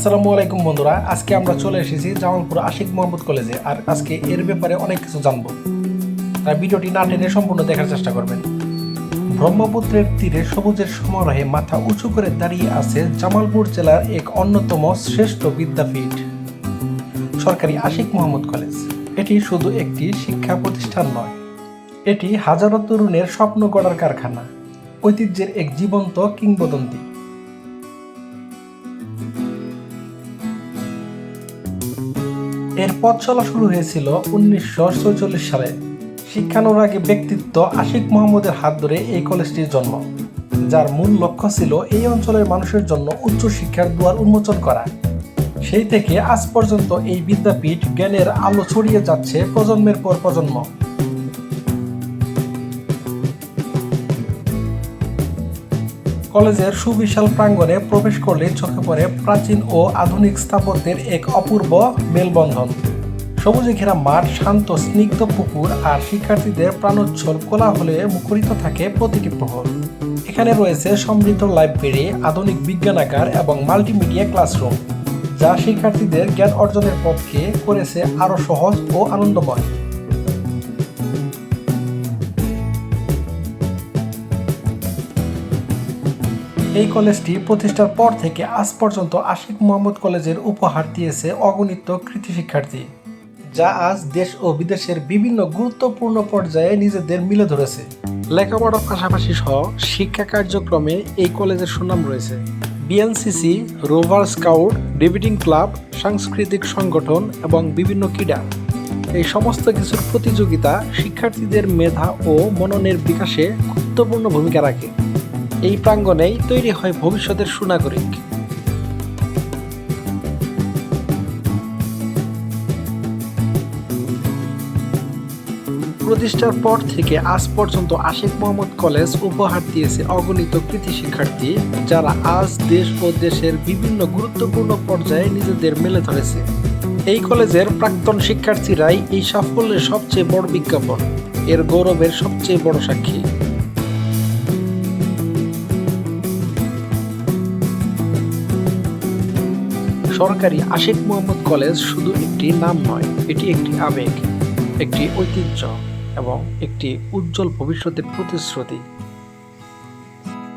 আসসালামু আলাইকুম বন্ধুরা, আজকে আমরা চলে এসেছি জামালপুর আশিক মোহাম্মদ কলেজে, আর আজকে এর ব্যাপারে অনেক কিছু জানব। তাই ভিডিওটি না টেনে সম্পূর্ণ দেখার চেষ্টা করবেন। ব্রহ্মপুত্রের তীরে সবুজের সমারোহে মাথা উঁচু করে দাঁড়িয়ে আছে জামালপুর জেলার এক অন্যতম শ্রেষ্ঠ বিদ্যাপীঠ, সরকারি আশিক মোহাম্মদ কলেজ। এটি শুধু একটি শিক্ষা প্রতিষ্ঠান নয়, এটি হাজারো তরুণের স্বপ্ন গড়ার কারখানা, ঐতিহ্যের এক জীবন্ত কিংবদন্তি। এর পথ চলা শুরু হয়েছিল উনিশশো সালে। শিক্ষানুরাগী ব্যক্তিত্ব আশিক মোহাম্মদের হাত ধরে এই কলেজটির জন্ম। যার মূল লক্ষ্য ছিল এই অঞ্চলের মানুষের জন্য উচ্চ শিক্ষার দুয়ার উন্মোচন করা। সেই থেকে আজ পর্যন্ত এই বিদ্যাপীঠ জ্ঞানের আলো ছড়িয়ে যাচ্ছে প্রজন্মের পর প্রজন্ম। কলেজের সুবিশাল প্রাঙ্গণে প্রবেশ করলে চোখে পড়ে প্রাচীন ও আধুনিক স্থাপত্যের এক অপূর্ব মেলবন্ধন। সবুজে ঘেরা মাঠ, শান্ত, স্নিগ্ধ পুকুর আর শিক্ষার্থীদের প্রাণোচ্ছল কোলাহলে মুখরিত থাকে প্রতিটি প্রহর। এখানে রয়েছে সমৃদ্ধ লাইব্রেরি, আধুনিক বিজ্ঞানাগার এবং মাল্টিমিডিয়া ক্লাসরুম, যা শিক্ষার্থীদের জ্ঞান অর্জনের পথকে করেছে আরও সহজ ও আনন্দময়। এই কলেজটি প্রতিষ্ঠার পর থেকে আজ পর্যন্ত আশিক মোহাম্মদ কলেজের উপহার দিয়েছে অগণিত কৃতি শিক্ষার্থী, যা আজ দেশ ও বিদেশের বিভিন্ন গুরুত্বপূর্ণ পর্যায়ে নিজেদের মিলে ধরেছে। লেখাপড়ার পাশাপাশি সহ শিক্ষা কার্যক্রমে এই কলেজের সুনাম রয়েছে। বিএনসিসি, রোভার স্কাউট ডেভিটিং ক্লাব, সাংস্কৃতিক সংগঠন এবং বিভিন্ন ক্রীড়া। এই সমস্ত কিছুর প্রতিযোগিতা শিক্ষার্থীদের মেধা ও মননের বিকাশে গুরুত্বপূর্ণ ভূমিকা রাখে। এই প্রাঙ্গণেই তৈরি হয় ভবিষ্যতের সুনাগরিক। প্রতিষ্ঠার পর থেকে আজ পর্যন্ত আশিক মোহাম্মদ কলেজ উপহার দিয়েছে অগণিত কৃতি শিক্ষার্থী, যারা আজ দেশ ও দেশের বিভিন্ন গুরুত্বপূর্ণ পর্যায়ে নিজেদের মেলে ধরেছে। এই কলেজের প্রাক্তন শিক্ষার্থীরাই এই সাফল্যের সবচেয়ে বড় বিজ্ঞাপন। এর গৌরবের সবচেয়ে বড় সাক্ষী। সরকারি আশিক মোহাম্মদ কলেজ শুধু একটি নাম নয়, এটি একটি আবেগ, একটি ঐতিহ্য এবং একটি উজ্জ্বল ভবিষ্যতের প্রতিশ্রুতি।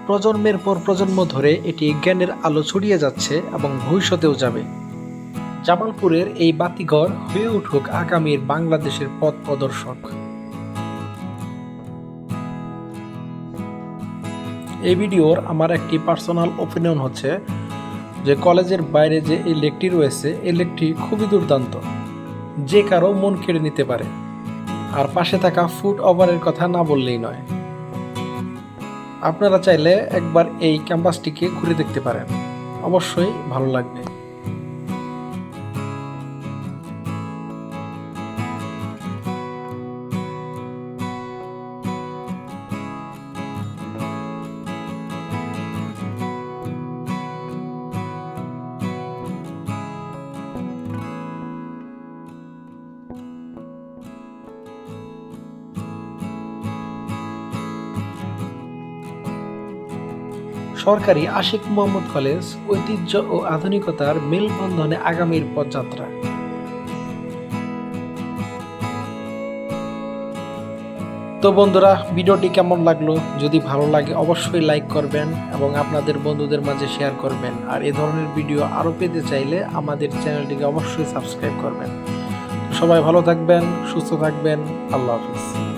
প্রজন্মের পর প্রজন্ম ধরে এটি জ্ঞানের আলো ছড়িয়ে যাচ্ছে এবং ভবিষ্যতেও যাবে। জামালপুরের এই বাতিঘর হয়ে উঠুক আগামীর বাংলাদেশের পথ প্রদর্শক। এই ভিডিওর আমার একটি পার্সোনাল ওপিনিয়ন হচ্ছে যে কলেজের বাইরে যে এই লেকটি রয়েছে, এই লেকটি খুবই দুর্দান্ত। যে কারও মন কেড়ে নিতে পারে। আর পাশে থাকা ফুট ওভারের কথা না বললেই নয়। আপনারা চাইলে একবার এই ক্যাম্পাসটিকে ঘুরে দেখতে পারেন। অবশ্যই ভালো লাগবে। সরকারি আশিক মোহাম্মদ কলেজ ঐতিহ্য ও আধুনিকতার মেলবন্ধনে আগামীর পথযাত্রা। তো বন্ধুরা, ভিডিওটি কেমন লাগল? যদি ভালো লাগে, অবশ্যই লাইক করবেন এবং আপনাদের বন্ধুদের মাঝে শেয়ার করবেন। আর এ ধরনের ভিডিও আরও পেতে চাইলে আমাদের চ্যানেলটিকে অবশ্যই সাবস্ক্রাইব করবেন। সবাই ভালো থাকবেন, সুস্থ থাকবেন। আল্লাহ হাফিজ।